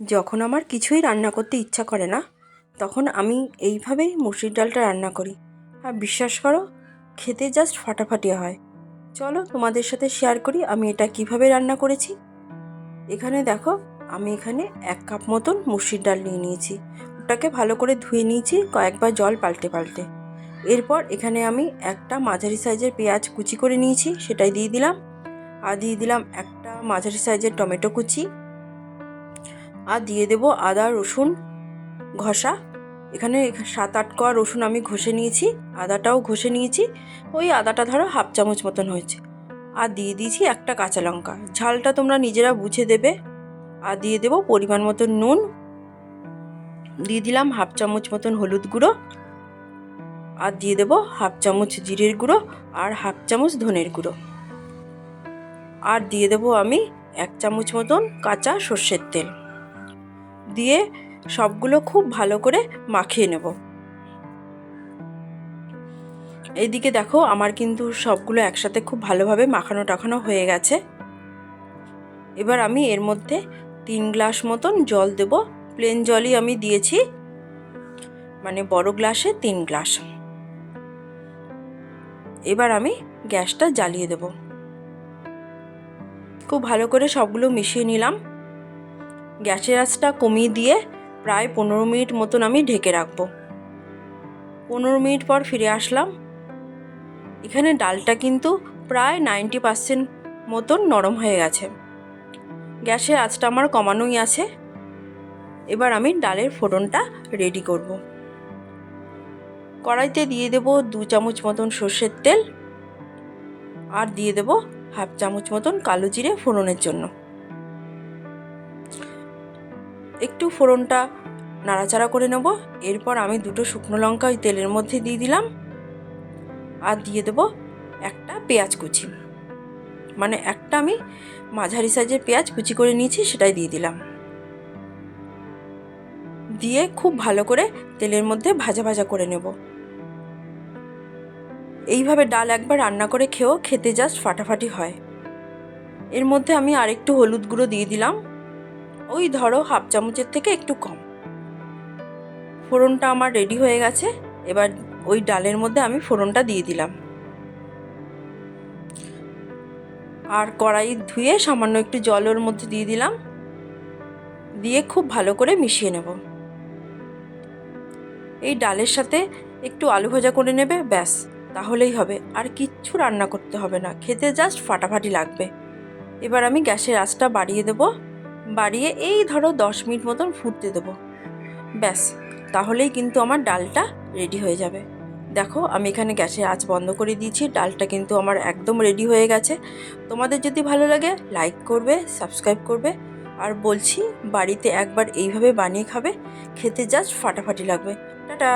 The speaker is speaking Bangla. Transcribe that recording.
যখন আমার কিছুই রান্না করতে ইচ্ছা করে না, তখন আমি এইভাবেই মুসুর ডালটা রান্না করি। আর বিশ্বাস করো, খেতে জাস্ট ফাটাফাটি হয়। চলো তোমাদের সাথে শেয়ার করি আমি এটা কীভাবে রান্না করেছি। এখানে দেখো, আমি এখানে এক কাপ মতন মুসুর ডাল নিয়ে নিয়েছি। ওটাকে ভালো করে ধুয়ে নিয়েছি কয়েকবার জল পাল্টে পাল্টে। এরপর এখানে আমি একটা মাঝারি সাইজের পেঁয়াজ কুচি করে নিয়েছি, সেটাই দিয়ে দিলাম। আর দিয়ে দিলাম একটা মাঝারি সাইজের টমেটো কুচি। আর দিয়ে দেব আদা, রসুন ঘষা। এখানে সাত আট কোয়া রসুন আমি ঘষে নিয়েছি, আদাটাও ঘষে নিয়েছি। ওই আদাটা ধরো হাফ চামচ মতন হয়েছে। আর দিয়ে দিয়েছি একটা কাঁচা লঙ্কা। ঝালটা তোমরা নিজেরা বুঝে দেবে। আর দিয়ে দেবো পরিমাণ মতন নুন। দিয়ে দিলাম হাফ চামচ মতন হলুদ গুঁড়ো। আর দিয়ে দেবো হাফ চামচ জিরের গুঁড়ো আর হাফ চামচ ধনের গুঁড়ো। আর দিয়ে দেবো আমি এক চামচ মতন কাঁচা সর্ষের তেল। দিয়ে সবগুলো খুব ভালো করে মাখিয়ে নেব। এইদিকে দেখো আমার কিন্তু সবগুলো একসাথে খুব ভালোভাবে মাখানো টাখানো হয়ে গেছে। এবার আমি এর মধ্যে তিন গ্লাস মতন জল দেব। প্লেন জলই আমি দিয়েছি। মানে বড় গ্লাসে তিন গ্লাস। এবার আমি গ্যাসটা জ্বালিয়ে দেব। খুব ভালো করে সবগুলো মিশিয়ে নিলাম। গ্যাসের আঁচটা কমিয়ে দিয়ে প্রায় পনেরো মিনিট মতন আমি ঢেকে রাখব। পনেরো মিনিট পর ফিরে আসলাম। এখানে ডালটা কিন্তু প্রায় নাইনটি পার্সেন্ট মতন নরম হয়ে গেছে। গ্যাসের আঁচটা আমার কমানোই আছে। এবার আমি ডালের ফোড়নটা রেডি করব। কড়াইতে দিয়ে দেব দু চামচ মতন সর্ষের তেল। আর দিয়ে দেব হাফ চামচ মতন কালো জিরে ফোড়নের জন্য। একটু ফোড়নটা নাড়াচাড়া করে নেব। এরপর আমি দুটো শুকনো লঙ্কা ওই তেলের মধ্যে দিয়ে দিলাম। আর দিয়ে দেব একটা পেঁয়াজ কুচি। মানে একটা আমি মাঝারি সাইজের পেঁয়াজ কুচি করে নিয়েছি, সেটাই দিয়ে দিলাম। দিয়ে খুব ভালো করে তেলের মধ্যে ভাজা ভাজা করে নেব। এইভাবে ডাল একবার রান্না করে খেয়েও খেতে জাস্ট ফাটাফাটি হয়। এর মধ্যে আমি আরেকটু হলুদ গুঁড়ো দিয়ে দিলাম। ওই ধরো হাফ চামচের থেকে একটু কম। ফোড়নটা আমার রেডি হয়ে গেছে, এবার ওই ডালের মধ্যে আমি ফোড়নটা দিয়ে দিলাম। আর কড়াই ধুয়ে সামান্য একটু জলের মধ্যে দিয়ে দিলাম। দিয়ে খুব ভালো করে মিশিয়ে নেব। এই ডালের সাথে একটু আলু ভাজা করে নেবে, ব্যাস, তাহলেই হবে। আর কিচ্ছু রান্না করতে হবে না, খেতে জাস্ট ফাটাফাটি লাগবে। এবার আমি গ্যাসের আঁচটা বাড়িয়ে দেব। বাড়িয়ে এই ধরো দশ মিনিট মতন ফুটতে দেবো। ব্যাস, তাহলেই কিন্তু আমার ডালটা রেডি হয়ে যাবে। দেখো, আমি এখানে গ্যাসের আঁচ বন্ধ করে দিয়েছি, ডালটা কিন্তু আমার একদম রেডি হয়ে গেছে। তোমাদের যদি ভালো লাগে লাইক করবে সাবস্ক্রাইব করবে, আর বলছি বাড়িতে একবার এইভাবে বানিয়ে খাবে, খেতে জাস্ট ফাটাফাটি লাগবে। টাটা!